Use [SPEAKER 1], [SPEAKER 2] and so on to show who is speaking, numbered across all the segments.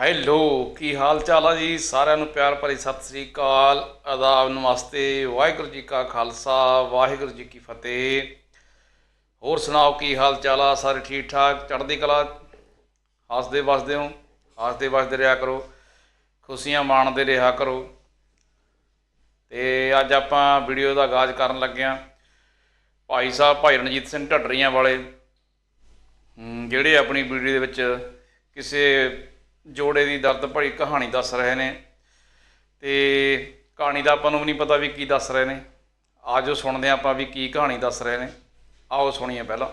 [SPEAKER 1] Hello, ਕੀ ਹਾਲ ਚਾਲ ਆ ਜੀ? ਸਾਰਿਆਂ ਨੂੰ ਪਿਆਰ ਭਰੀ ਸਤਿ ਸ੍ਰੀ ਅਕਾਲ। ਆਦਾਬ, ਨਮਸਤੇ। ਵਾਹਿਗੁਰੂ ਜੀ ਕਾ ਖਾਲਸਾ, ਵਾਹਿਗੁਰੂ ਜੀ ਕੀ ਫਤਿਹ। ਹੋਰ ਸੁਣਾਓ, ਕੀ ਹਾਲ ਚਾਲ ਆ? ਸਾਰੇ ਠੀਕ ਠਾਕ ਚੜ੍ਹਦੀ ਕਲਾ? ਹੱਸਦੇ ਵਸਦੇ ਹੋ? ਹੱਸਦੇ ਵਸਦੇ ਰਿਹਾ ਕਰੋ। ਖੁਸ਼ੀਆਂ ਮਾਣਦੇ ਰਿਹਾ ਕਰੋ। ਤੇ ਅੱਜ ਆਪਾਂ ਵੀਡੀਓ ਦਾ ਆਗਾਜ਼ ਕਰਨ ਲੱਗੇ ਹਾਂ। ਭਾਈ ਸਾਹਿਬ, ਭਾਈ ਰਣਜੀਤ ਸਿੰਘ ਢੱਡਰੀਆਂ ਵਾਲੇ। ਜਿਹੜੇ ਆਪਣੀ ਵੀਡੀਓ ਦੇ ਵਿੱਚ ਕਿਸੇ ਜੋੜੇ ਦੀ ਦਰਦ ਭਰੀ ਕਹਾਣੀ ਦੱਸ ਰਹੇ ਨੇ ਤੇ ਕਹਾਣੀ ਦਾ ਆਪਾਂ ਨੂੰ ਵੀ ਨਹੀਂ ਪਤਾ ਵੀ ਕੀ ਦੱਸ ਰਹੇ ਨੇ। ਆਜੋ ਸੁਣਦੇ ਹਾਂ ਆਪਾਂ ਵੀ ਕੀ ਕਹਾਣੀ ਦੱਸ ਰਹੇ ਨੇ। ਆਓ ਸੁਣੀਏ ਪਹਿਲਾਂ।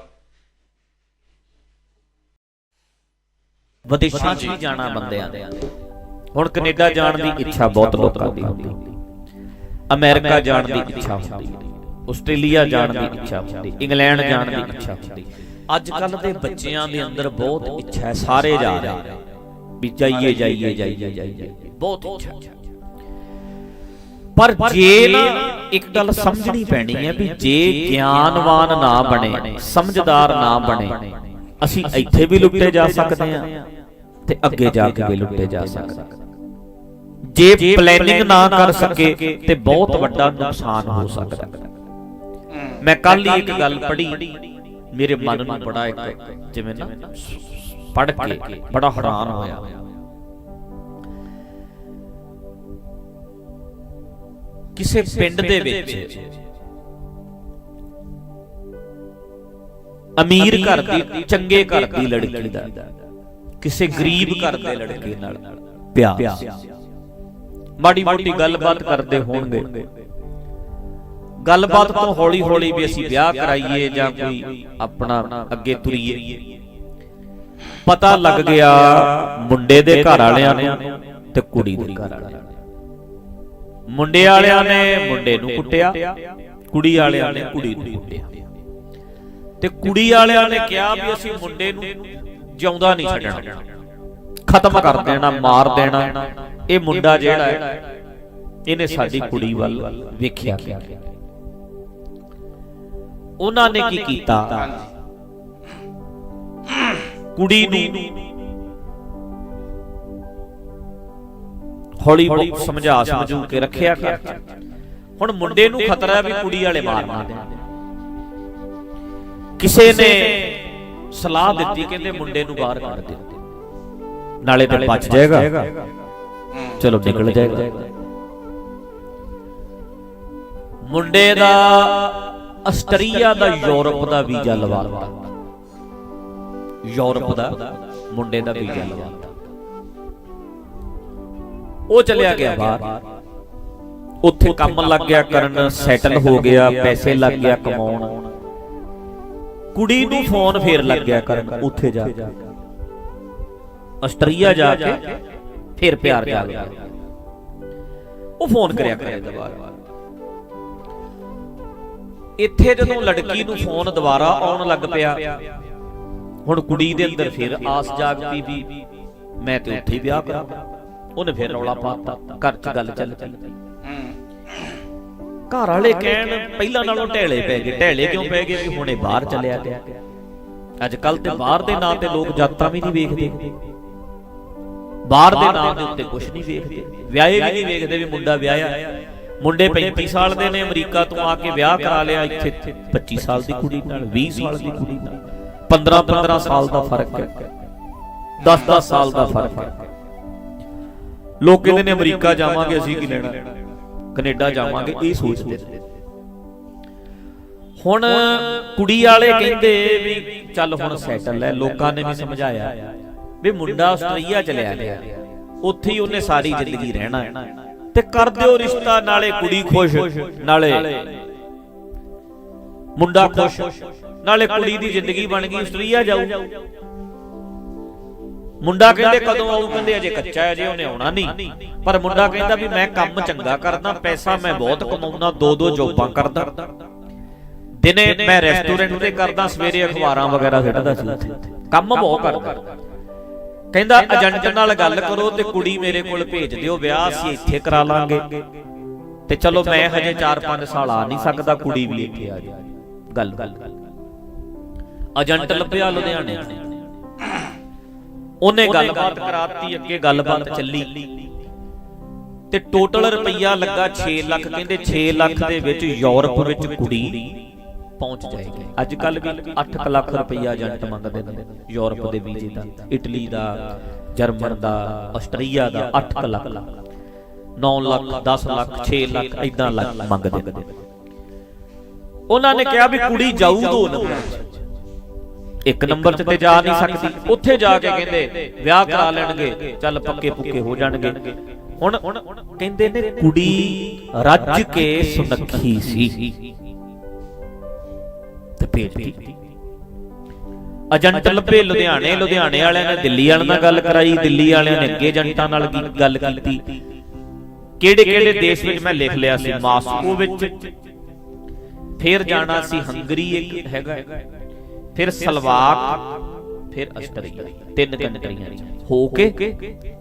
[SPEAKER 2] ਵਿਦੇਸ਼ਾਂ 'ਚ ਜਾਣਾ ਬੰਦਿਆਂ ਦੇ। ਹੁਣ ਕੈਨੇਡਾ ਜਾਣ ਦੀ ਇੱਛਾ ਬਹੁਤ ਲੋਕਾਂ ਦੀ। ਹੁੰਦੀ ਅਮਰੀਕਾ ਜਾਣ ਦੀ ਇੱਛਾ ਹੁੰਦੀ। ਆਸਟ੍ਰੇਲੀਆ ਜਾਣ ਦੀ ਇੱਛਾ ਹੁੰਦੀ। ਇੰਗਲੈਂਡ ਜਾਣ ਦੀ ਇੱਛਾ ਹੁੰਦੀ। ਅੱਜ ਕੱਲ ਦੇ ਬੱਚਿਆਂ ਦੇ ਅੰਦਰ ਬਹੁਤ ਇੱਛਾ ਹੈ। ਸਾਰੇ ਜਾ ਰਹੇ ਨੇ। ਵੀ ਜਾਈਏ ਜਾਈਏ ਜਾਈਏ ਜਾਈਏ ਬਹੁਤ ਇੱਛਾ। ਪਰ ਜੇ ਨਾ ਇੱਕ ਗੱਲ ਸਮਝਣੀ ਪੈਣੀ ਹੈ ਵੀ ਜੇ ਗਿਆਨਵਾਨ ਨਾ ਬਣੇ ਸਮਝਦਾਰ ਨਾ ਬਣੇ ਅਸੀਂ ਇੱਥੇ ਵੀ ਲੁੱਟੇ ਜਾ ਸਕਦੇ ਹਾਂ ਤੇ ਅੱਗੇ ਜਾ ਕੇ ਵੀ ਲੁੱਟੇ ਜਾ ਸਕਦੇ ਜੇ ਪਲੈਨਿੰਗ ਨਾ ਕਰ ਸਕੇ ਤੇ ਬਹੁਤ ਵੱਡਾ ਨੁਕਸਾਨ ਹੋ ਸਕਦਾ। ਮੈਂ ਕੱਲ ਹੀ ਇੱਕ ਗੱਲ ਪੜ੍ਹੀ। ਮੇਰੇ ਮਨ ਨੂੰ ਬੜਾ ਇੱਕ ਜਿਵੇਂ ਨਾ ਪੜ੍ਹ ਕੇ ਬੜਾ ਹੈਰਾਨ ਹੋਇਆ। ਕਿਸੇ ਪਿੰਡ ਦੇ ਵਿੱਚ ਅਮੀਰ ਘਰ ਦੀ ਚੰਗੇ ਘਰ ਦੀ ਲੜਕੀ ਦਾ ਕਿਸੇ ਗਰੀਬ ਘਰ ਦੇ ਲੜਕੇ ਨਾਲ ਪਿਆਰ। ਮਾੜੀ ਮੋਟੀ ਗੱਲਬਾਤ ਕਰਦੇ ਹੋਣਗੇ। ਗੱਲਬਾਤ ਤੋਂ ਹੌਲੀ ਹੌਲੀ ਵੀ ਅਸੀਂ ਵਿਆਹ ਕਰਾਈਏ ਜਾਂ ਕੋਈ ਆਪਣਾ ਅੱਗੇ ਤੁਰੀਏ। ਪਤਾ ਲੱਗ ਗਿਆ ਮੁੰਡੇ ਦੇ ਘਰ ਵਾਲਿਆਂ ਨੂੰ ਤੇ ਕੁੜੀ ਦੇ ਘਰ ਵਾਲਿਆਂ ਨੂੰ। ਮੁੰਡੇ ਵਾਲਿਆਂ ਨੇ ਮੁੰਡੇ ਨੂੰ ਕੁੱਟਿਆ ਕੁੜੀ ਵਾਲਿਆਂ ਨੇ ਕੁੜੀ ਨੂੰ ਕੁੱਟਿਆ। ਤੇ ਕੁੜੀ ਵਾਲਿਆਂ ਨੇ ਕਿਹਾ ਵੀ ਅਸੀਂ ਮੁੰਡੇ ਨੂੰ ਜਿਉਂਦਾ ਨਹੀਂ ਛੱਡਣਾ। ਖਤਮ ਕਰ ਦੇਣਾ ਮਾਰ ਦੇਣਾ। ਇਹ ਮੁੰਡਾ ਜਿਹੜਾ ਹੈ ਇਹਨੇ ਸਾਡੀ ਕੁੜੀ ਵੱਲ ਵੇਖਿਆ ਕਿ ਉਹਨਾਂ ਨੇ ਕੀ ਕੀਤਾ? ਕੁੜੀ ਨੂੰ ਹੌਲੀ ਹੌਲੀ ਸਮਝਾ ਸਮਝੂ ਕੇ ਰੱਖਿਆ ਕਰ। ਹੁਣ ਮੁੰਡੇ ਨੂੰ ਖਤਰਾ ਵੀ ਕੁੜੀ ਵਾਲੇ ਮਾਰਨਾ ਦੇ ਕਿਸੇ ਨੇ ਸਲਾਹ ਦਿੱਤੀ ਕਹਿੰਦੇ ਮੁੰਡੇ ਨੂੰ ਬਾਹਰ ਕੱਢ ਦਿਓ। ਨਾਲੇ ਤੇ ਬਚ ਜਾਏਗਾ। ਚਲੋ ਨਿਕਲ ਜਾਏਗਾ। ਮੁੰਡੇ ਦਾ ਆਸਟਰੀਆ ਦਾ ਯੂਰਪ ਦਾ ਵੀਜ਼ਾ ਲਵਾਤਾ ਯੂਰਪ ਦਾ ਮੁੰਡੇ ਦਾ ਵੀਜ਼ਾ ਲਵਾਤਾ। ਉਹ ਚਲਿਆ ਗਿਆ ਬਾਹਰ। ਉੱਥੇ ਕੰਮ ਲੱਗ ਗਿਆ ਕਰਨ ਸੈਟਲ ਹੋ ਗਿਆ ਪੈਸੇ ਲੱਗ ਗਿਆ ਕਮਾਉਣ। ਕੁੜੀ ਨੂੰ ਫੋਨ ਫੇਰ ਲੱਗ ਗਿਆ ਕਰਨ ਉੱਥੇ ਜਾ ਕੇ। ਆਸਟਰੀਆ ਜਾ ਕੇ ਫਿਰ ਪਿਆਰ ਜਾਗ ਗਿਆ। ਉਹ ਫੋਨ ਕਰਿਆ ਕਰੇ ਦੁਬਾਰਾ। ਇੱਥੇ ਜਦੋਂ ਲੜਕੀ ਨੂੰ ਫੋਨ ਦੁਬਾਰਾ ਆਉਣ ਲੱਗ ਪਿਆ ਹੁਣ ਕੁੜੀ ਦੇ ਅੰਦਰ ਫਿਰ ਆਸ ਜਾਗ ਵੀ ਮੈਂ ਤੇ ਉੱਥੇ ਹੀ ਵਿਆਹ ਕਰਾਂ। ਉਹਨੇ ਫਿਰ ਰੌਲਾ ਪਾਤਾ ਘਰ 'ਚ ਗੱਲ ਚੱਲ ਪਈ। ਘਰ ਵਾਲੇ ਕਹਿਣ, ਪਹਿਲਾਂ ਨਾਲੋਂ ਢੇਲੇ ਪੈ ਗਏ। ਢੇਲੇ ਕਿਉਂ ਪੈ ਗਏ ਵੀ ਹੁਣੇ ਬਾਹਰ ਚੱਲਿਆ ਗਿਆ? ਅੱਜ ਕੱਲ ਤੇ ਬਾਹਰ ਦੇ ਨਾਂ ਤੇ ਲੋਕ ਜਾਤਾਂ ਵੀ ਨਹੀਂ ਵੇਖਦੇ। ਬਾਹਰ ਦੇ ਨਾਂ ਦੇ ਉੱਤੇ ਕੁਝ ਨਹੀਂ ਵੇਖਦੇ। ਵਿਆਹੇ ਵੀ ਨਹੀਂ ਵੇਖਦੇ ਵੀ ਮੁੰਡਾ ਵਿਆਹਿਆ। ਮੁੰਡੇ 35 ਸਾਲ ਦੇ ਨੇ, ਅਮਰੀਕਾ ਤੋਂ ਆ ਕੇ ਵਿਆਹ ਕਰਾ ਲਿਆ ਇੱਥੇ। 25 ਸਾਲ ਦੀ ਕੁੜੀ ਨਾਲ 20 ਸਾਲ ਦੀ ਕੁੜੀ ਨਾਲ। 15 15 ਸਾਲ ਦਾ ਫ਼ਰਕ ਹੈ। 10 10 ਸਾਲ ਦਾ ਫ਼ਰਕ ਹੈ। ਲੋਕ ਕਹਿੰਦੇ ਨੇ ਅਮਰੀਕਾ ਜਾਵਾਂਗੇ, ਅਸੀਂ ਕੀ ਲੈਣਾ? ਕੈਨੇਡਾ ਜਾਵਾਂਗੇ, ਇਹ ਸੋਚਦੇ ਨੇ। ਹੁਣ ਕੁੜੀ ਵਾਲੇ ਕਹਿੰਦੇ ਵੀ ਚੱਲ ਹੁਣ ਸੈਟਲ ਹੈ, ਲੋਕਾਂ ਨੇ ਵੀ ਸਮਝਾਇਆ। ਵੀ ਮੁੰਡਾ ਆਸਟ੍ਰੇਲੀਆ ਚਲਿਆ ਗਿਆ। ਉੱਥੇ ਹੀ ਉਹਨੇ ਸਾਰੀ ਜ਼ਿੰਦਗੀ ਰਹਿਣਾ ਹੈ। ਤੇ ਕਰ ਦਿਓ ਰਿਸ਼ਤਾ, ਨਾਲੇ ਕੁੜੀ ਖੁਸ਼, ਨਾਲੇ ਮੁੰਡਾ ਖੁਸ਼ ਨਾਲੇ ਕੁੜੀ ਦੀ ਜ਼ਿੰਦਗੀ ਬਣ ਗਈ ਆਸਟ੍ਰੇਲੀਆ ਜਾਊ। ਮੁੰਡਾ ਕਹਿੰਦੇ ਕਦੋਂ ਆਊ? ਕਹਿੰਦੇ ਅਜੇ ਕੱਚਾ ਹੈ ਅਜੇ ਉਹਨੇ ਆਉਣਾ ਨਹੀਂ। ਪਰ ਮੁੰਡਾ ਕਹਿੰਦਾ ਵੀ ਮੈਂ ਕੰਮ ਚੰਗਾ ਕਰਦਾ ਪੈਸਾ ਮੈਂ ਬਹੁਤ ਕਮਾਉਂਦਾ ਦੋ ਦੋ ਜੋਬਾਂ ਕਰਦਾ। ਦਿਨੇ ਮੈਂ ਰੈਸਟੋਰੈਂਟ ਤੇ ਕਰਦਾ ਸਵੇਰੇ ਅਖਬਾਰਾਂ ਵਗੈਰਾ ਸਿੱਟਦਾ ਸੀ ਕੰਮ ਬਹੁਤ ਕਰਦਾ। ਕਹਿੰਦਾ ਏਜੰਟ ਨਾਲ ਗੱਲ ਕਰੋ ਤੇ ਕੁੜੀ ਮੇਰੇ ਕੋਲ ਭੇਜ ਦਿਓ ਵਿਆਹ ਅਸੀਂ ਇੱਥੇ ਕਰਾ ਲਾਂਗੇ। ਤੇ ਚਲੋ ਮੈਂ ਹਜੇ 4-5 ਸਾਲ ਆ ਨਹੀਂ ਸਕਦਾ ਕੁੜੀ ਵੀ। ਇੱਥੇ ਆ ਜਾਏ ਗੱਲ। ਏਜੰਟ ਲੱਭਿਆ ਲੁਧਿਆਣੇ। ਉਹਨੇ ਗੱਲਬਾਤ ਕਰਾਤੀ ਅੱਗੇ ਗੱਲਬਾਤ ਚੱਲੀ। ਤੇ ਟੋਟਲ ਰੁਪਈਆ ਲੱਗਾ 6 ਲੱਖ ਕਹਿੰਦੇ 6 ਲੱਖ ਦੇ ਵਿੱਚ ਯੂਰਪ ਵਿੱਚ ਕੁੜੀ ਪਹੁੰਚ ਜਾਏਗੀ। ਅੱਜ ਕੱਲ ਵੀ 8 ਲੱਖ ਰੁਪਈਆ ਏਜੰਟ ਮੰਗਦੇ ਨੇ ਯੂਰਪ ਦੇ ਵੀਜ਼ੇ ਦਾ। ਇਟਲੀ ਦਾ ਜਰਮਨ ਦਾ ਆਸਟਰੀਆ ਦਾ 8 ਲੱਖ। 9 ਲੱਖ 10 ਲੱਖ 6 ਲੱਖ ਇਦਾਂ ਲੱਖ ਮੰਗਦੇ ਨੇ। ਉਹਨਾਂ ਨੇ ਕਿਹਾ ਵੀ ਕੁੜੀ ਜਾਊ ਦੋ ਨੰਬਰ 'ਚ। ਇੱਕ ਨੰਬਰ 'ਚ ਤੇ ਜਾ ਨਹੀਂ ਸਕਦੀ। ਉੱਥੇ ਜਾ ਕੇ ਕਹਿੰਦੇ ਵਿਆਹ ਕਰਾ ਲੈਣਗੇ। ਚੱਲ ਪੱਕੇ ਪੁੱਕੇ ਹੋ ਜਾਣਗੇ। ਹੁਣ ਕਹਿੰਦੇ ਨੇ ਕੁੜੀ ਰੱਜ ਕੇ ਸੁਨੱਖੀ ਸੀ। ਤੇ ਭੇਜਤੀ ਏਜੰਟ ਲੱਭੇ ਲੁਧਿਆਣੇ ਲੁਧਿਆਣੇ ਵਾਲਿਆਂ ਨੇ ਦਿੱਲੀ ਵਾਲਿਆਂ ਨਾਲ ਗੱਲ ਕਰਾਈ ਦਿੱਲੀ ਵਾਲਿਆਂ ਨੇ ਅੱਗੇ ਏਜੰਟਾਂ ਨਾਲ ਗੱਲ ਕੀਤੀ। ਕਿਹੜੇ ਕਿਹੜੇ ਦੇਸ਼ ਵਿੱਚ ਮੈਂ ਲਿਖ ਲਿਆ ਸੀ? ਮਾਸਕੋ ਵਿੱਚ। ਫਿਰ ਜਾਣਾ ਸੀ ਹੰਗਰੀ ਇੱਕ ਹੈਗਾ। ਫਿਰ ਸਲਵਾਕ ਫਿਰ ਅਸਟਰੀਆ ਤਿੰਨ ਕੰਟਰੀਆਂ ਹੋ ਕੇ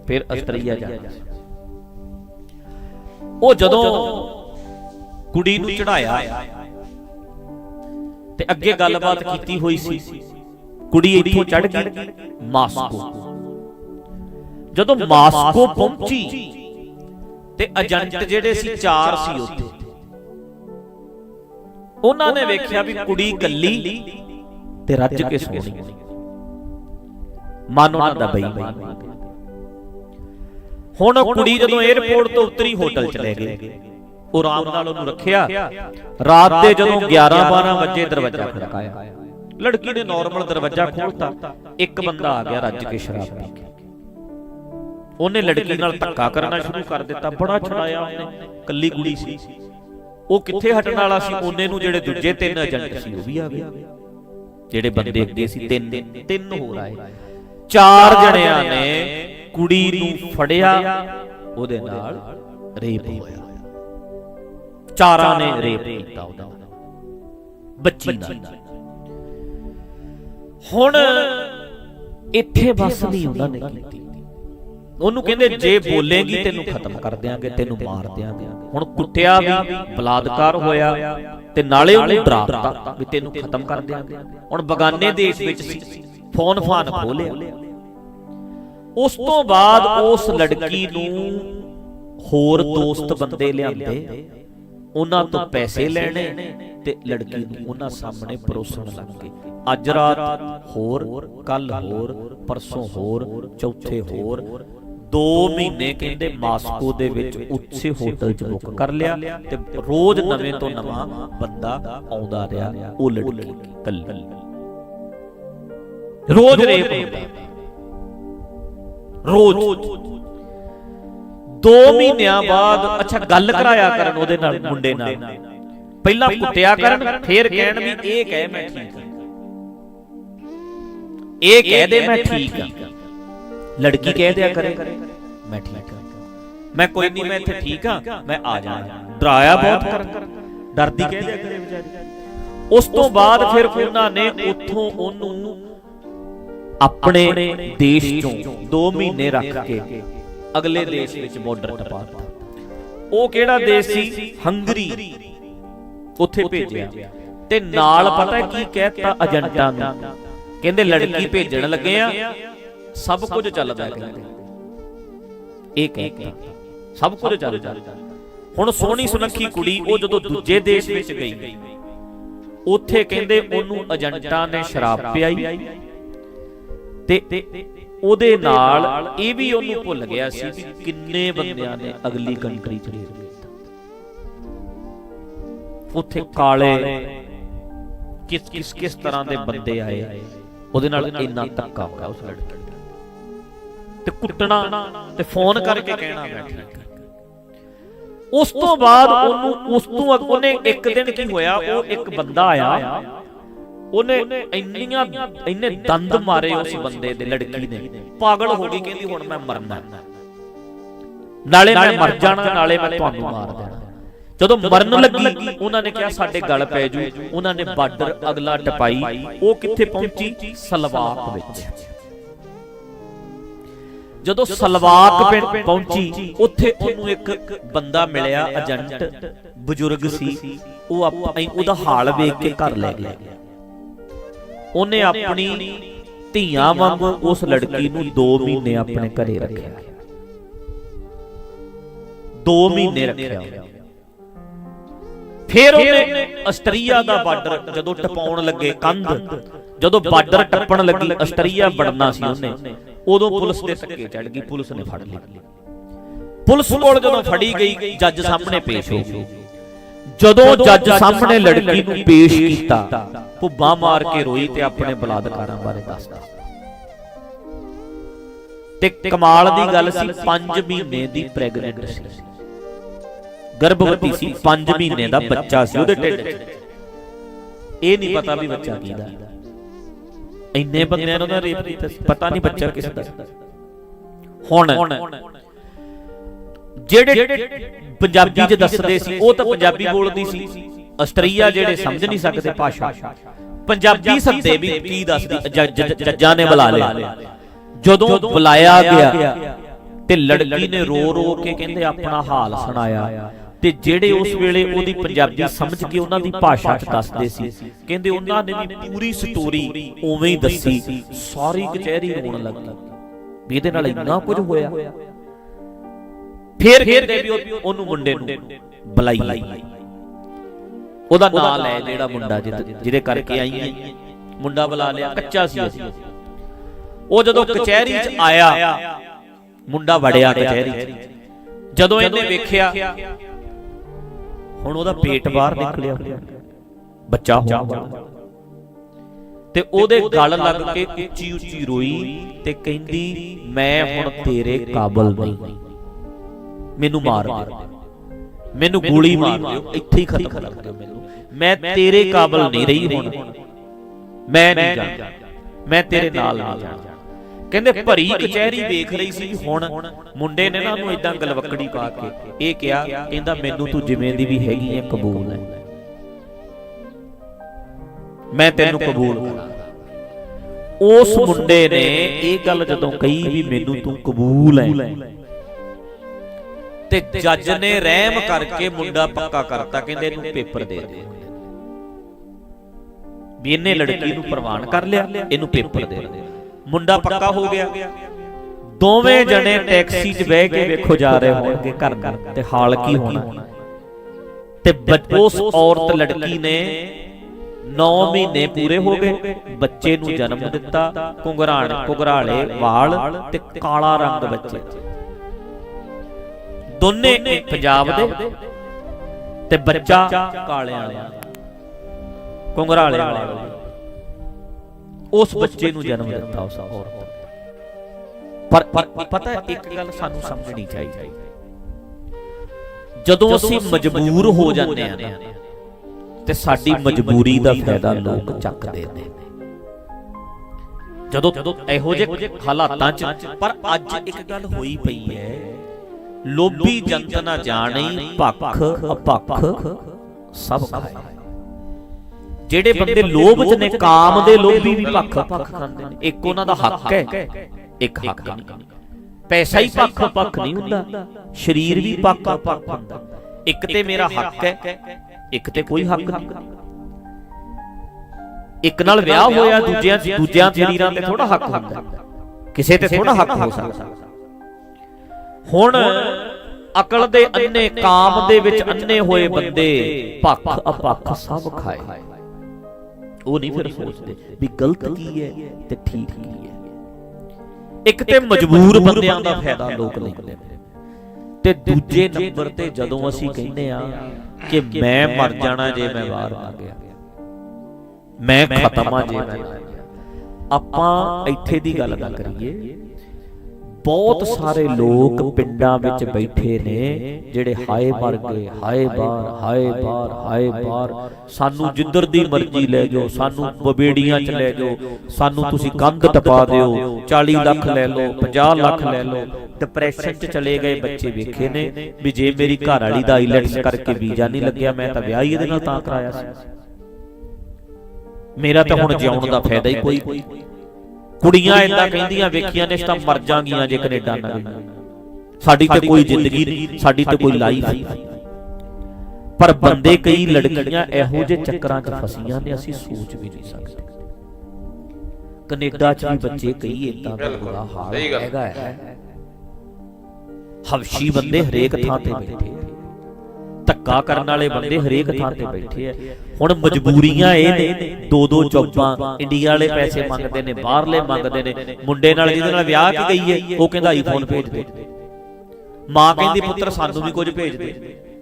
[SPEAKER 2] ਫਿਰ ਅਸਟਰੀਆ ਜਾਣਾ ਸੀ। ਉਹ ਜਦੋਂ ਕੁੜੀ ਨੂੰ ਚੜਾਇਆ ਤੇ ਅੱਗੇ ਗੱਲਬਾਤ ਕੀਤੀ ਹੋਈ ਸੀ। ਕੁੜੀ ਇੱਥੋਂ ਚੜ ਗਈ। ਮਾਸਕੋ। ਜਦੋਂ ਮਾਸਕੋ ਪਹੁੰਚੀ ਤੇ ਏਜੰਟ ਜਿਹੜੇ ਸੀ ਚਾਰ ਸੀ ਉੱਥੇ। ਉਹਨਾਂ ਨੇ ਵੇਖਿਆ ਵੀ ਕੁੜੀ ਕੱਲੀ ਤੇ ਰੱਜ ਕੇ ਸੋਹਣੀ ਮਨ ਉਹਨਾਂ ਦਾ ਬੇਈਮਾਨ ਹੁਣ ਉਹ ਕੁੜੀ ਜਦੋਂ 에ਅਰਪੋਰਟ ਤੋਂ ਉਤਰੀ ਹੋਟਲ ਚਲੇ ਗਏ। ਉਹ ਆਰਾਮ ਨਾਲ ਉਹਨੂੰ ਰੱਖਿਆ। ਰਾਤ ਦੇ ਜਦੋਂ 11 12 ਵਜੇ ਦਰਵਾਜ਼ਾ ਖੜਕਾਇਆ ਲੜਕੀ ਨੇ ਨਾਰਮਲ ਦਰਵਾਜ਼ਾ ਖੋਲਤਾ। ਇੱਕ ਬੰਦਾ ਆ ਗਿਆ ਰੱਜ ਕੇ ਸ਼ਰਾਬ ਪੀ ਕੇ। ਉਹਨੇ ਲੜਕੀ ਨਾਲ ਧੱਕਾ ਕਰਨਾ ਸ਼ੁਰੂ ਕਰ ਦਿੱਤਾ। ਬੜਾ ਛੜਾਇਆ ਉਹਨੇ। ਕੱਲੀ ਕੁੜੀ ਸੀ। ਉਹ ਕਿੱਥੇ ਹਟਣ ਵਾਲਾ ਸੀ? ਉਹਨੇ ਨੂੰ ਜਿਹੜੇ ਦੂਜੇ ਤਿੰਨ ਏਜੰਟ ਸੀ ਉਹ ਵੀ ਆ ਗਏ। ਜਿਹੜੇ ਬੰਦੇ ਅੱਗੇ ਸੀ ਤਿੰਨ ਤਿੰਨ ਹੋਰ ਆਏ। ਚਾਰ ਜਣਿਆਂ ਨੇ ਕੁੜੀ ਨੂੰ ਫੜਿਆ ਉਹਦੇ ਨਾਲ ਰੇਪ ਹੋਇਆ। ਚਾਰਾਂ ਨੇ ਰੇਪ ਕੀਤਾ ਉਹਦਾ। ਬੱਚੀ ਨਾਲ। ਹੁਣ ਇੱਥੇ ਬਸ ਨਹੀਂ ਉਹਨਾਂ ਨੇ ਕੀਤੀ। ਉਹਨੂੰ ਕਹਿੰਦੇ ਜੇ ਬੋਲੇਗੀ ਤੈਨੂੰ ਖਤਮ ਕਰ ਦਿਆਂਗੇ ਤੈਨੂੰ ਮਾਰ ਦਿਆਂਗੇ। ਹੁਣ ਕੁੱਟਿਆ ਵੀ ਬਲਾਤਕਾਰ ਹੋਇਆ ਤੇ ਨਾਲੇ ਉਹਨੂੰ ਡਰਾਤਾ ਵੀ ਤੈਨੂੰ ਖਤਮ ਕਰ ਦਿਆਂਗੇ। ਹੁਣ ਬਗਾਨੇ ਦੇਸ਼ ਵਿੱਚ ਸੀ ਫੋਨ ਫਾਨ ਖੋਲਿਆ। ਉਸ ਤੋਂ ਬਾਅਦ ਉਸ ਲੜਕੀ ਨੂੰ ਹੋਰ ਦੋਸਤ ਬੰਦੇ ਲਿਆਂਦੇ। ਉਹਨਾਂ ਤੋਂ ਪੈਸੇ ਲੈਣੇ ਤੇ ਲੜਕੀ ਨੂੰ ਉਹਨਾਂ ਸਾਹਮਣੇ ਪਰੋਸਣ ਲੱਗ ਗਏ ਅੱਜ ਰਾਤ ਹੋਰ ਕੱਲ ਹੋਰ ਪਰਸੋਂ ਹੋਰ ਚੌਥੇ ਹੋਰ। 2 ਮਹੀਨੇ ਕਹਿੰਦੇ ਮਾਸਕੋ ਦੇ ਵਿੱਚ ਉੱਚੇ ਹੋਟਲ 'ਚ ਬੁੱਕ ਕਰ ਲਿਆ ਤੇ ਰੋਜ਼ ਨਵੇਂ ਤੋਂ ਨਵਾਂ ਬੰਦਾ ਆਉਂਦਾ ਰਿਹਾ ਉਹ ਲੜਕੀ ਕੱਲੀ। ਰੋਜ਼ ਰੇਪ ਰੋਜ਼। 2 ਮਹੀਨਿਆਂ ਬਾਅਦ ਅੱਛਾ ਗੱਲ ਕਰਾਇਆ ਕਰਨ ਉਹਦੇ ਨਾਲ ਮੁੰਡੇ ਨਾਲ। ਪਹਿਲਾਂ ਕੁੱਟਿਆ ਕਰਨ ਫੇਰ ਕਹਿਣ ਵੀ ਇਹ ਕਹਿ ਮੈਂ ਠੀਕ ਹਾਂ। ਇਹ ਕਹਿ ਦੇ ਮੈਂ ਠੀਕ ਹਾਂ। ਲੜਕੀ ਕਹਿ ਦਿਆ ਕਰੇ। ਮੈਂ ਠੀਕ ਹਾਂ। ਮੈਂ ਕੋਈ ਨਹੀਂ ਮੈਂ ਇੱਥੇ ਠੀਕ ਹਾਂ। ਮੈਂ ਆ ਜਾਣਾ। ਡਰਾਇਆ ਬਹੁਤ ਕਰਨ ਡਰਦੀ ਕਹਿ ਦਿਆ ਕਰੇ। ਵਿਚਾਰੀ ਉਸ ਤੋਂ ਬਾਅਦ ਫਿਰ ਉਹਨਾਂ ਨੇ ਉੱਥੋਂ ਉਹਨੂੰ ਆਪਣੇ ਦੇਸ਼ ਚੋਂ 2 ਮਹੀਨੇ ਰੱਖ ਕੇ ਅਗਲੇ ਦੇਸ਼ ਵਿੱਚ ਬਾਰਡਰ ਟਪਾ ਦਿੱਤਾ। ਉਹ ਕਿਹੜਾ ਦੇਸ਼ ਸੀ? ਹੰਗਰੀ। ਉੱਥੇ ਭੇਜਿਆ। ਤੇ ਨਾਲ ਪਤਾ ਕੀ ਕਹਿਤਾ ਏਜੰਟਾਂ ਨੂੰ? ਕਹਿੰਦੇ ਲੜਕੀ ਭੇਜਣ ਲੱਗੇ ਆ। ਸਭ ਕੁਝ ਚੱਲਦਾ ਹੈ। ਕਹਿੰਦੇ ਇਹ ਕਹਿਤਾ ਸਭ ਕੁਝ ਚੱਲਦਾ ਹੁਣ ਸੋਹਣੀ ਸੁਨੱਖੀ ਕੁੜੀ ਉਹ ਜਦੋਂ ਦੂਜੇ ਦੇਸ਼ ਵਿੱਚ ਗਈ। ਉੱਥੇ ਕਹਿੰਦੇ ਉਹਨੂੰ ਏਜੰਟਾਂ ਨੇ ਸ਼ਰਾਬ ਪਿਆਈ। ਤੇ ਉਹਦੇ ਨਾਲ ਇਹ ਵੀ ਉਹਨੂੰ ਭੁੱਲ ਗਿਆ ਸੀ ਕਿ ਕਿੰਨੇ ਬੰਦਿਆਂ ਨੇ ਅਗਲੀ ਕੰਟਰੀ ਚ ਰੇਪ ਕੀਤਾ ਉੱਥੇ ਕਾਲੇ ਕਿਸ ਕਿਸ ਕਿਸ ਤਰ੍ਹਾਂ ਦੇ ਬੰਦੇ ਆਏ। ਉਹਦੇ ਨਾਲ ਇੰਨਾ ਧੱਕਾ ਹੋਇਆ ਉਸ ਲੜਕੀ ਦਾ। ਤੇ ਕੁੱਟਣਾ ਤੇ ਫੋਨ ਕਰਕੇ ਕਹਿਣਾ ਹਾਂ ਉਸ ਤੋਂ ਬਾਅਦ ਉਹਨੂੰ ਉਸ ਤੋਂ ਅੱਗ- ਉਹਨੇ ਇੱਕ ਦਿਨ ਕੀ ਹੋਇਆ? ਉਹ ਇੱਕ ਬੰਦਾ ਆਇਆ। ਉਹਨੇ ਇੰਨੀਆਂ ਇੰਨੇ ਦੰਦ ਮਾਰੇ ਉਸ ਬੰਦੇ ਦੇ ਲੜਕੀ ਨੇ ਪਾਗਲ ਹੋ ਗਈ ਕਹਿੰਦੀ ਹੁਣ ਮੈਂ ਮਰਨਾ। ਨਾਲੇ ਮੈਂ ਮਰ ਜਾਣਾ ਨਾਲੇ ਮੈਂ ਤੁਹਾਨੂੰ ਮਾਰ ਦੇਣਾ। ਜਦੋਂ ਮਰਨ ਲੱਗੀ ਉਹਨਾਂ ਨੇ ਕਿਹਾ ਸਾਡੇ ਗਲ ਪੈ ਜੂ। ਉਹਨਾਂ ਨੇ ਬਾਰਡਰ ਅਗਲਾ ਟਪਾਈ। ਉਹ ਕਿੱਥੇ ਪਹੁੰਚੀ? ਸਲਵਾਕ ਵਿੱਚ। ਜਦੋਂ ਸਲਵਾਕ ਪਿੰਡ ਪਹੁੰਚੀ ਉੱਥੇ ਉਹਨੂੰ ਇੱਕ ਬੰਦਾ ਮਿਲਿਆ ਏਜੰਟ। ਬਜ਼ੁਰਗ ਸੀ। ਉਹ ਆਪਣੀ ਉਹਦਾ ਹਾਲ ਵੇਖ ਕੇ ਘਰ ਲੈ ਗਿਆ। ਉਹਨੇ ਆਪਣੀ ਧੀਆਂ ਵਾਂਗੂ ਉਸ ਲੜਕੀ ਨੂੰ 2 ਮਹੀਨੇ ਆਪਣੇ ਘਰੇ ਰੱਖਿਆ। 2 ਮਹੀਨੇ ਰੱਖਿਆ। ਫਿਰ ਉਹਨੇ ਆਸਟਰੀਆ ਦਾ ਬਾਰਡਰ ਜਦੋਂ ਟਪਾਉਣ ਲੱਗੇ ਕੰਧ ਜਦੋਂ ਬਾਰਡਰ ਟੱਪਣ ਲੱਗੀ ਆਸਟਰੀਆ ਵੜਨਾ ਸੀ ਉਹਨੇ। ਉਦੋਂ ਪੁਲਿਸ ਦੇ ਧੱਕੇ ਚੜ ਗਈ ਪੁਲਿਸ ਨੇ ਫੜ ਲਈ ਪੁਲਿਸ ਕੋਲ ਜਦੋਂ ਫੜੀ ਗਈ ਜੱਜ ਸਾਹਮਣੇ ਪੇਸ਼ ਹੋ ਗਈ ਜਦੋਂ ਜੱਜ ਸਾਹਮਣੇ ਲੜਕੀ ਨੂੰ ਪੇਸ਼ ਕੀਤਾ ਭੁੱਬਾ ਮਾਰ ਕੇ ਰੋਈ ਤੇ ਆਪਣੇ ਬਲਾਦਕਾਰਾਂ ਬਾਰੇ ਦੱਸਦਾ। ਤੇ ਕਮਾਲ ਦੀ ਗੱਲ ਸੀ 5 ਮਹੀਨੇ ਦੀ ਪ੍ਰੈਗਨੈਂਟ ਸੀ। ਗਰਭਵਤੀ ਸੀ 5 ਮਹੀਨੇ ਦਾ ਬੱਚਾ ਸੀ ਉਹਦੇ ਢਿੱਡ 'ਚ। ਇਹ ਨਹੀਂ ਪਤਾ ਵੀ ਬੱਚਾ ਕਿਹਦਾ ਇੰਨੇ ਬੰਦਿਆਂ ਨੂੰ ਨਾ ਰੇਪ ਕੀਤਾ ਪਤਾ ਨਹੀਂ ਬੱਚਾ ਕਿਸ ਦਾ। ਹੁਣ ਜਿਹੜੇ ਪੰਜਾਬੀ ਚ ਦੱਸਦੇ ਸੀ, ਉਹ ਤਾਂ ਪੰਜਾਬੀ ਬੋਲਦੀ ਸੀ। ਆਸਟਰੀਆ ਜਿਹੜੇ ਸਮਝ ਨਹੀਂ ਸਕਦੇ ਭਾਸ਼ਾ। ਪੰਜਾਬੀ ਸੱਦੇ ਵੀ ਕੀ ਦੱਸਦੀ ਜੱਜਾਂ ਨੇ ਬੁਲਾ ਲਿਆ। ਜਦੋਂ ਬੁਲਾਇਆ ਗਿਆ ਤੇ ਲੜਕੀ ਨੇ ਰੋ ਰੋ ਕੇ ਕਹਿੰਦੇ, ਆਪਣਾ ਹਾਲ ਸੁਣਾਇਆ। ਤੇ ਜਿਹੜੇ ਉਸ ਵੇਲੇ ਉਹਦੀ ਪੰਜਾਬੀ ਸਮਝ ਕੇ ਉਹਨਾਂ ਦੀ ਭਾਸ਼ਾ 'ਚ ਦੱਸਦੇ ਸੀ। ਕਹਿੰਦੇ ਉਹਨਾਂ ਨੇ ਵੀ ਪੂਰੀ ਸਟੋਰੀ ਉਵੇਂ ਹੀ ਦੱਸੀ। ਸਾਰੀ ਕਚਹਿਰੀ ਰੋਣ ਲੱਗੀ। ਵੀ ਇਹਦੇ ਨਾਲ ਇੰਨਾ ਕੁਝ ਹੋਇਆ। ਫੇਰ ਕਹਿੰਦੇ ਵੀ ਉਹ- ਉਹਨੂੰ ਮੁੰਡੇ ਨੂੰ ਬੁਲਾਈ। ਉਹਦਾ ਨਾਂ ਲੈ ਜਿਹੜਾ ਮੁੰਡਾ ਜਿਹਦੇ ਜਿਹਦੇ ਕਰਕੇ ਆਈ ਹੈ। ਮੁੰਡਾ ਬੁਲਾ ਲਿਆ ਕੱਚਾ ਸੀ ਉਹ। ਜਦੋਂ ਕਚਹਿਰੀ 'ਚ ਆਇਆ ਮੁੰਡਾ ਵੜਿਆ ਕਚਹਿਰੀ 'ਚ। ਜਦੋਂ ਇਹਨੇ ਵੇਖਿਆ ਹੁਣ ਉਹਦਾ ਪੇਟ ਬਾਹਰ ਨਿਕਲਿਆ। ਬੱਚਾ ਹੋਇਆ ਤੇ ਉਹਦੇ ਗਲ ਲੱਗ ਕੇ ਉੱਚੀ ਉੱਚੀ ਰੋਈ ਤੇ ਕਹਿੰਦੀ ਮੈਂ ਹੁਣ ਤੇਰੇ ਕਾਬਲ ਨਹੀਂ। ਮੈਨੂੰ ਮਾਰ ਦਿਓ। ਮੈਨੂੰ ਗੋਲੀ ਮਾਰ ਦਿਓ। ਇੱਥੇ ਹੀ ਖਤਮ ਕਰ ਦਿਓ ਮੈਨੂੰ। ਮੈਂ ਤੇਰੇ ਕਾਬਲ ਨਹੀਂ ਰਹੀ ਹੁਣ। ਮੈਂ ਨਹੀਂ ਜਾਣਾ। ਮੈਂ ਤੇਰੇ ਨਾਲ ਨਹੀਂ ਜਾਣਾ। ਕਹਿੰਦੇ ਭਰੀ ਕਚਹਿਰੀ ਵੇਖ ਰਹੀ ਸੀ ਹੁਣ ਮੁੰਡੇ ਨੇ ਨਾ ਉਹਨੂੰ ਇਦਾਂ ਗਲਵਕੜੀ ਪਾ ਕੇ। ਇਹ ਕਿਹਾ ਕਹਿੰਦਾ ਮੈਨੂੰ ਤੂੰ ਜਿਵੇਂ ਦੀ ਵੀ ਹੈਗੀ ਹੈ ਕਬੂਲ। ਹੈ ਮੈਂ ਤੈਨੂੰ ਕਬੂਲ ਕਰਾਂ ਉਸ ਮੁੰਡੇ ਨੇ ਇਹ ਗੱਲ ਜਦੋਂ ਕਹੀ ਵੀ ਮੈਨੂੰ ਤੂੰ ਕਬੂਲ ਹੈ। ਤੇ ਜੱਜ ਨੇ ਰਹਿਮ ਕਰਕੇ ਮੁੰਡਾ ਪੱਕਾ ਕਰਤਾ ਕਹਿੰਦੇ ਇਹਨੂੰ ਪੇਪਰ ਦੇ ਦੇ ਵੀ ਇਹਨੇ ਲੜਕੀ ਨੂੰ ਪ੍ਰਵਾਨ ਕਰ ਲਿਆ ਇਹਨੂੰ ਪੇਪਰ ਦੇ ਦੇ ਮੁੰਡਾ ਪੱਕਾ ਹੋ ਗਿਆ। ਦੋਵੇਂ ਜਣੇ ਟੈਕਸੀ 'ਚ ਬਹਿ ਕੇ ਵੇਖੋ ਜਾ ਰਹੇ ਹੋਣਗੇ ਘਰ ਨੂੰ। ਤੇ ਹਾਲ ਕੀ ਹੋਣਾ? ਤੇ ਉਸ ਔਰਤ ਲੜਕੀ ਨੇ 9 ਮਹੀਨੇ ਪੂਰੇ ਹੋ ਗਏ। ਬੱਚੇ ਨੂੰ ਜਨਮ ਦਿੱਤਾ। ਕੁੰਗਰਾਣ ਕੁੰਗਰਾਲੇ ਵਾਲ ਤੇ ਕਾਲਾ ਰੰਗ ਬੱਚੇ। ਦੋਨੇ ਪੰਜਾਬ ਦੇ। ਤੇ ਬੱਚਾ ਕਾਲਿਆਂ ਵਾਲਾ। ਕੁੰਗਰਾਲੇ ਵਾਲਾ। ਉਸ ਬੱਚੇ ਨੂੰ ਜਨਮ ਦਿੱਤਾ ਉਸ ਔਰਤ। ਪਰ ਪਤਾ ਹੈ, ਇੱਕ ਗੱਲ ਸਾਨੂੰ ਸਮਝਣੀ ਚਾਹੀਦੀ। ਜਦੋਂ ਅਸੀਂ ਮਜਬੂਰ ਹੋ ਜਾਂਦੇ ਆ ਨਾ ਤੇ ਸਾਡੀ ਮਜਬੂਰੀ ਦਾ ਫਾਇਦਾ ਲੋਕ ਚੱਕਦੇ ਨੇ। ਜਦੋਂ ਇਹੋ ਜਿਹੇ ਹਾਲਾਤਾਂ 'ਚ ਪਰ ਅੱਜ ਇੱਕ ਗੱਲ ਹੋਈ ਪਈ ਹੈ। ਲੋਭੀ ਜੰਤ ਨਾ ਜਾਣੀ ਭੱਖ ਅਪੱਖ। ਸਭ ਖਾਏ ਜਿਹੜੇ ਬੰਦੇ ਲੋਭ 'ਚ ਨੇ ਕਾਮ ਦੇ ਲੋਭੀ ਵੀ ਭੱਖ ਭੱਖ ਖਾਂਦੇ ਨੇ। ਇੱਕ ਉਹਨਾਂ ਦਾ ਹੱਕ ਹੈ ਇੱਕ ਹੱਕ ਨਹੀਂ। ਪੈਸਾ ਹੀ ਭੱਖ ਭੱਖ ਨਹੀਂ ਹੁੰਦਾ ਸਰੀਰ ਵੀ ਭੱਖ ਭੱਖ ਹੁੰਦਾ। ਇੱਕ ਤੇ ਮੇਰਾ ਹੱਕ ਹੈ ਇੱਕ ਤੇ ਕੋਈ ਹੱਕ ਨਹੀਂ। ਇੱਕ ਨਾਲ ਵਿਆਹ ਹੋਇਆ ਦੂਜਿਆਂ ਦੂਜਿਆਂ ਸਰੀਰਾਂ ਤੇ ਥੋੜਾ ਹੱਕ ਹੁੰਦਾ। ਕਿਸੇ ਤੇ ਥੋੜਾ ਹੱਕ ਹੋ ਸਕਦਾ। ਹੁਣ ਅਕਲ ਦੇ ਅੰਨੇ ਕਾਮ ਦੇ ਵਿੱਚ ਅੰਨੇ ਹੋਏ ਬੰਦੇ ਭੱਖ ਅਪੱਖ ਸਭ ਖਾਏ। ਉਹ ਨਹੀਂ ਫਿਰ ਸੋਚਦੇ ਵੀ ਗਲਤ ਕੀ ਹੈ ਤੇ ਠੀਕ ਕੀ ਹੈ। ਇੱਕ ਤੇ ਮਜਬੂਰ ਬੰਦਿਆਂ ਦਾ ਫਾਇਦਾ ਲੋਕ ਲੈਂਦੇ ਨੇ। ਤੇ ਦੂਜੇ ਨੰਬਰ ਤੇ ਜਦੋਂ ਅਸੀਂ ਕਹਿੰਦੇ ਆ ਕਿ ਮੈਂ ਮਰ ਜਾਣਾ ਜੇ ਮੈਂ ਬਾਹਰ ਆ ਗਿਆ। ਮੈਂ ਖਤਮ ਆ ਜੇ ਮੈਂ ਆਪਾਂ ਇੱਥੇ ਦੀ ਗੱਲ ਨਾ ਕਰੀਏ ਬਹੁਤ ਸਾਰੇ ਲੋਕ ਪਿੰਡਾਂ ਵਿੱਚ ਬੈਠੇ ਨੇ ਜਿਹੜੇ ਹਾਏ ਮਰ ਗਏ ਹਾਏ ਬਾਹਰ ਹਾਏ ਬਾਹਰ ਹਾਏ ਬਾਹਰ ਸਾਨੂੰ ਜਿੱਧਰ ਦੀ ਮਰਜ਼ੀ ਲੈ ਜਾਓ ਸਾਨੂੰ ਬਬੇੜੀਆਂ 'ਚ ਲੈ ਜਾਓ ਸਾਨੂੰ ਤੁਸੀਂ ਕੰਧ ਟਪਾ ਦਿਓ 40 ਲੱਖ ਲੈ ਲਓ 50 ਲੱਖ ਲੈ ਲਓ। ਡਿਪਰੈਸ਼ਨ 'ਚ ਚਲੇ ਗਏ ਬੱਚੇ ਵੇਖੇ ਨੇ ਵੀ ਜੇ ਮੇਰੀ ਘਰ ਵਾਲੀ ਦਾ ਆਈਲੈਟਸ ਕਰਕੇ ਵੀਜ਼ਾ ਨਹੀਂ ਲੱਗਿਆ ਮੈਂ ਤਾਂ ਵਿਆਹ ਹੀ ਇਹਦੇ ਨਾਲ ਤਾਂ ਕਰਾਇਆ ਸੀ। ਮੇਰਾ ਤਾਂ ਹੁਣ ਜਿਉਣ ਦਾ ਫਾਇਦਾ ਹੀ ਕੋਈ ਨਹੀਂ ਕੁੜੀਆਂ ਇਦਾਂ ਕਹਿੰਦੀਆਂ ਵੇਖੀਆਂ ਨੇ ਤਾਂ ਮਰ ਜਾਣਗੀਆਂ ਜੇ ਕੈਨੇਡਾ ਨਾ ਗਈਆਂ ਸਾਡੀ ਤੇ ਕੋਈ ਜ਼ਿੰਦਗੀ ਨਹੀਂ ਸਾਡੀ ਤੇ ਕੋਈ ਲਾਈਫ ਨਹੀਂ। ਪਰ ਬੰਦੇ ਕਈ ਲੜਕੀਆਂ ਇਹੋ ਜਿਹੇ ਚੱਕਰਾਂ 'ਚ ਫਸੀਆਂ ਨੇ ਅਸੀਂ ਸੋਚ ਵੀ ਨਹੀਂ ਸਕਦੇ। ਕੈਨੇਡਾ ਚ ਵੀ ਬੱਚੇ ਕਈ ਇਦਾਂ ਦਾ ਬੁਰਾ ਹਾਲ। ਹੈਗਾ ਹੈ। ਹਵਸ਼ੀ ਬੰਦੇ ਹਰੇਕ ਥਾਂ ਤੇ ਬੈਠੇ। ਧੱਕਾ ਕਰਨ ਵਾਲੇ ਬੰਦੇ ਹਰੇਕ ਥਾਂ ਤੇ ਬੈਠੇ ਆ। ਹੁਣ ਮਜਬੂਰੀਆਂ ਇਹ ਨੇ, ਦੋ ਦੋ ਚੌਪਾਂ ਇੰਡੀਆ ਵਾਲੇ ਪੈਸੇ ਮੰਗਦੇ ਨੇ, ਬਾਹਰਲੇ ਮੰਗਦੇ ਨੇ, ਮੁੰਡੇ ਨਾਲ ਜਿਹਦੇ ਨਾਲ ਵਿਆਹ ਕੀ ਗਈ ਹੈ, ਉਹ ਕਹਿੰਦਾ ਆਈਫੋਨ ਭੇਜ ਦੇ। ਮਾਂ ਕਹਿੰਦੀ, ਪੁੱਤਰ, ਸਾਨੂੰ ਵੀ ਕੁਝ ਭੇਜ ਦੇ।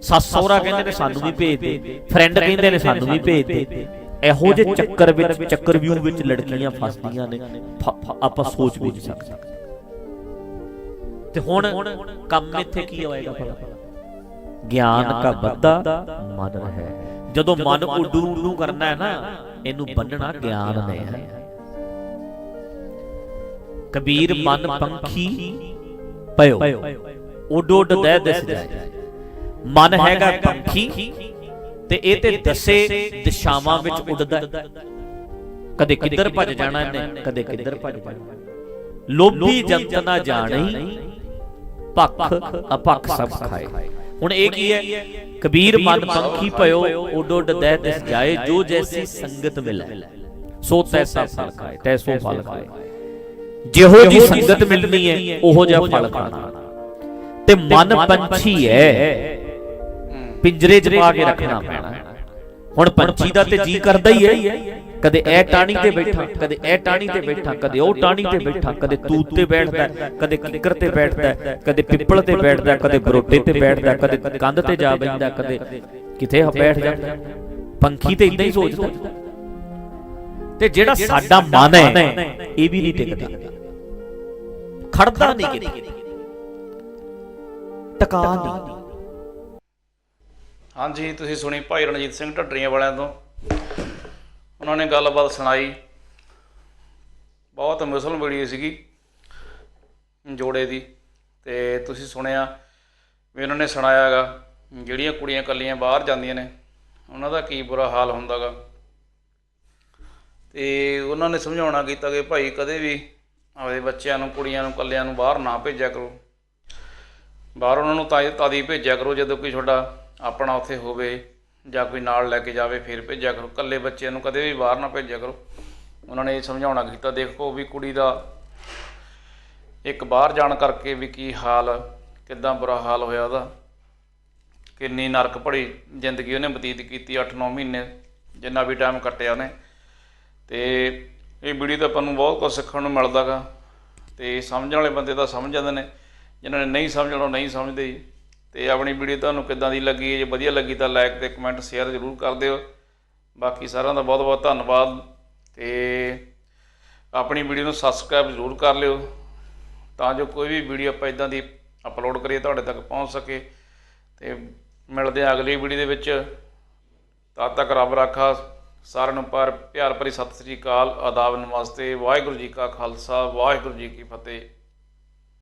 [SPEAKER 2] ਸੱਸ ਸਹੁਰਾ ਕਹਿੰਦੇ ਨੇ, ਸਾਨੂੰ ਵੀ ਭੇਜ ਦੇ। ਫਰੈਂਡ ਕਹਿੰਦੇ ਨੇ, ਸਾਨੂੰ ਵੀ ਭੇਜ ਦੇ। ਇਹੋ ਜਿਹੇ ਚੱਕਰ ਵਿੱਚ, ਚੱਕਰ ਵਿਊ ਵਿੱਚ ਲੜਕੀਆਂ ਫਸਦੀਆਂ ਨੇ। ਆਪਾਂ ਸੋਚ ਵੀ ਨਹੀਂ ਸਕਦੇ। ਤੇ ਹੁਣ ਕੰਮ ਇੱਥੇ ਕੀ ਹੋਏਗਾ ਭਲਾ? ਗਿਆਨ ਕਾ ਬੱਦਾ ਮਨ ਹੈ। ਜਦੋਂ ਮਨ ਉੱਡੂ ਉੱਡੂ ਕਰਨਾ ਹੈ ਨਾ ਇਹਨੂੰ ਬੰਨਣਾ ਗਿਆਨ ਨੇ ਹੈ। ਕਬੀਰ ਮਨ ਪੰਖੀ ਪਇਓ ਉੱਡ ਉੱਡ ਦੇ ਦਿਸ ਜਾਏ। ਮਨ ਹੈਗਾ ਪੰਖੀ ਤੇ ਇਹ ਤੇ ਦਸੇ ਦਿਸ਼ਾਵਾਂ ਵਿੱਚ ਉੱਡਦਾ। ਕਦੇ ਕਿੱਧਰ ਭੱਜ ਜਾਣਾ ਇਹਨੇ ਕਦੇ ਕਿੱਧਰ ਭੱਜ ਜਾਣਾ ਲੋਭੀ ਜੰਤ ਨਾ ਜਾਣੀ ਭਖ ਅਪਖ ਸਭ ਖਾਏ। ਹੁਣ ਇਹ ਕੀ ਹੈ? ਕਬੀਰ ਮਨ ਪੰਖੀ ਭਇਓ ਉੱਡ ਉੱਡ ਦਿਸ ਜਾਏ, ਜੋ ਜੈਸੀ ਸੰਗਤ ਮਿਲੇ। ਸੋ ਤੈਸਾ ਫਲ ਖਾਏ, ਤੈਸੋ ਫਲ ਖਾਏ। ਜਿਹੋ ਜੀ ਸੰਗਤ ਮਿਲਣੀ ਹੈ, ਉਹੋ ਜਿਹਾ ਫਲ ਖਾਣਾ। ਤੇ ਮਨ ਪੰਛੀ ਹੈ, ਪਿੰਜਰੇ 'ਚ ਪਾ ਕੇ ਰੱਖਣਾ ਪੈਣਾ। ਹੁਣ ਪੰਛੀ ਦਾ ਤੇ ਜੀ ਕਰਦਾ ਹੀ ਹੈ। ਕਦੇ ਇਹ ਟਾਣੀ ਤੇ ਬੈਠਾ ਕਦੇ ਇਹ ਟਾਣੀ ਤੇ ਬੈਠਾ ਕਦੇ ਉਹ ਟਾਣੀ ਤੇ ਬੈਠਾ ਕਦੇ ਤੂਤ ਤੇ ਬੈਠਦਾ ਕਦੇ ਕਿੱਕਰ ਤੇ ਬੈਠਦਾ ਕਦੇ ਪਿੱਪਲ ਤੇ ਬੈਠਦਾ ਕਦੇ ਬਰੋਟੇ ਤੇ ਬੈਠਦਾ ਕਦੇ ਕੰਧ ਤੇ ਜਾ ਬੈਠਦਾ ਕਦੇ ਕਿਥੇ ਬੈਠ ਜਾਂਦਾ। ਪੰਖੀ ਤੇ ਇਦਾਂ ਹੀ ਸੋਚਦਾ। ਤੇ ਜਿਹੜਾ ਸਾਡਾ ਮਨ ਹੈ ਇਹ ਵੀ ਨਹੀਂ ਟਿਕਦਾ। ਖੜਦਾ ਨਹੀਂ ਕਿਤੇ। ਟਿਕਾ ਨਹੀਂ।
[SPEAKER 1] ਹਾਂਜੀ ਤੁਸੀਂ ਸੁਣੀ ਭਾਈ ਰਣਜੀਤ ਸਿੰਘ ਢੱਡਰੀਆਂ ਵਾਲਿਆਂ ਤੋਂ। ਉਹਨਾਂ ਨੇ ਗੱਲਬਾਤ ਸੁਣਾਈ। ਬਹੁਤ ਮੁਸਲਮ ਵੀਡੀਓ ਸੀਗੀ ਜੋੜੇ ਦੀ। ਤੇ ਤੁਸੀਂ ਸੁਣਿਆ ਵੀ ਉਹਨਾਂ ਨੇ ਸੁਣਾਇਆਗਾ ਜਿਹੜੀਆਂ ਕੁੜੀਆਂ ਇਕੱਲੀਆਂ ਬਾਹਰ ਜਾਂਦੀਆਂ ਨੇ, ਉਹਨਾਂ ਦਾ ਕੀ ਬੁਰਾ ਹਾਲ ਹੁੰਦਾਗਾ ਤੇ ਉਹਨਾਂ ਨੇ ਸਮਝਾਉਣਾ ਕੀਤਾ ਕਿ ਭਾਈ ਕਦੇ ਵੀ ਆਪਣੇ ਬੱਚਿਆਂ ਨੂੰ, ਕੁੜੀਆਂ ਨੂੰ, ਇਕੱਲਿਆਂ ਨੂੰ ਬਾਹਰ ਨਾ ਭੇਜਿਆ ਕਰੋ। ਬਾਹਰ ਉਹਨਾਂ ਨੂੰ ਤਾਂ ਤਾਦੀ ਭੇਜਿਆ ਕਰੋ ਜਦੋਂ ਕੋਈ ਤੁਹਾਡਾ ਆਪਣਾ ਉੱਥੇ ਹੋਵੇ। ਜਾਂ ਕੋਈ ਨਾਲ ਲੈ ਕੇ ਜਾਵੇ, ਫਿਰ ਭੇਜਿਆ ਕਰੋ। ਇਕੱਲੇ ਬੱਚਿਆਂ ਨੂੰ ਕਦੇ ਵੀ ਬਾਹਰ ਨਾ ਭੇਜਿਆ ਕਰੋ। ਉਹਨਾਂ ਨੇ ਇਹ ਸਮਝਾਉਣਾ ਕੀਤਾ ਦੇਖੋ ਵੀ ਕੁੜੀ ਦਾ ਇੱਕ ਬਾਹਰ ਜਾਣ ਕਰਕੇ ਵੀ ਕੀ ਹਾਲ, ਕਿੱਦਾਂ ਬੁਰਾ ਹਾਲ ਹੋਇਆ ਉਹਦਾ। ਕਿੰਨੀ ਨਰਕ ਭਰੀ ਜ਼ਿੰਦਗੀ ਉਹਨੇ ਬਤੀਤ ਕੀਤੀ 8-9 ਮਹੀਨੇ ਜਿੰਨਾ ਵੀ ਟਾਈਮ ਕੱਟਿਆ ਉਹਨੇ। ਤੇ ਇਹ ਵੀਡੀਓ ਤੋਂ ਆਪਾਂ ਨੂੰ ਬਹੁਤ ਕੁਝ ਸਿੱਖਣ ਨੂੰ ਮਿਲਦਾਗਾ ਤੇ ਸਮਝਣ ਵਾਲੇ ਬੰਦੇ ਤਾਂ ਸਮਝ ਜਾਂਦੇ ਨੇ। ਜਿਨ੍ਹਾਂ ਨੇ ਨਹੀਂ ਸਮਝਣਾ, ਉਹ ਨਹੀਂ ਸਮਝਦੇ ਤੇ ਆਪਣੀ ਵੀਡੀਓ ਤੁਹਾਨੂੰ ਕਿੱਦਾਂ ਦੀ ਲੱਗੀ, ਜੇ ਵਧੀਆ ਲੱਗੀ ਤਾਂ ਲਾਈਕ ਤੇ ਕਮੈਂਟ ਸ਼ੇਅਰ ਜ਼ਰੂਰ ਕਰ ਦਿਓ। ਬਾਕੀ ਸਾਰਿਆਂ ਦਾ ਬਹੁਤ ਬਹੁਤ ਧੰਨਵਾਦ ਤੇ ਆਪਣੀ ਵੀਡੀਓ ਨੂੰ ਸਬਸਕ੍ਰਾਈਬ ਜ਼ਰੂਰ ਕਰ ਲਿਓ ਤਾਂ ਜੋ ਕੋਈ ਵੀ ਵੀਡੀਓ ਆਪਾਂ ਇਦਾਂ ਦੀ ਅਪਲੋਡ ਕਰੀਏ ਤੁਹਾਡੇ ਤੱਕ ਪਹੁੰਚ ਸਕੇ। ਤੇ ਮਿਲਦੇ ਹਾਂ ਅਗਲੀ ਵੀਡੀਓ ਦੇ ਵਿੱਚ। ਤਦ ਤੱਕ ਰੱਬ ਰਾਖਾ, ਸਾਰਿਆਂ ਨੂੰ ਪਰ ਪਿਆਰ ਭਰੀ ਸਤਿ ਸ੍ਰੀ ਅਕਾਲ, ਆਦਾਬ ਨਮਸਤੇ, ਵਾਹਿਗੁਰੂ ਜੀ ਕਾ ਖਾਲਸਾ, ਵਾਹਿਗੁਰੂ ਜੀ ਕੀ ਫਤਿਹ।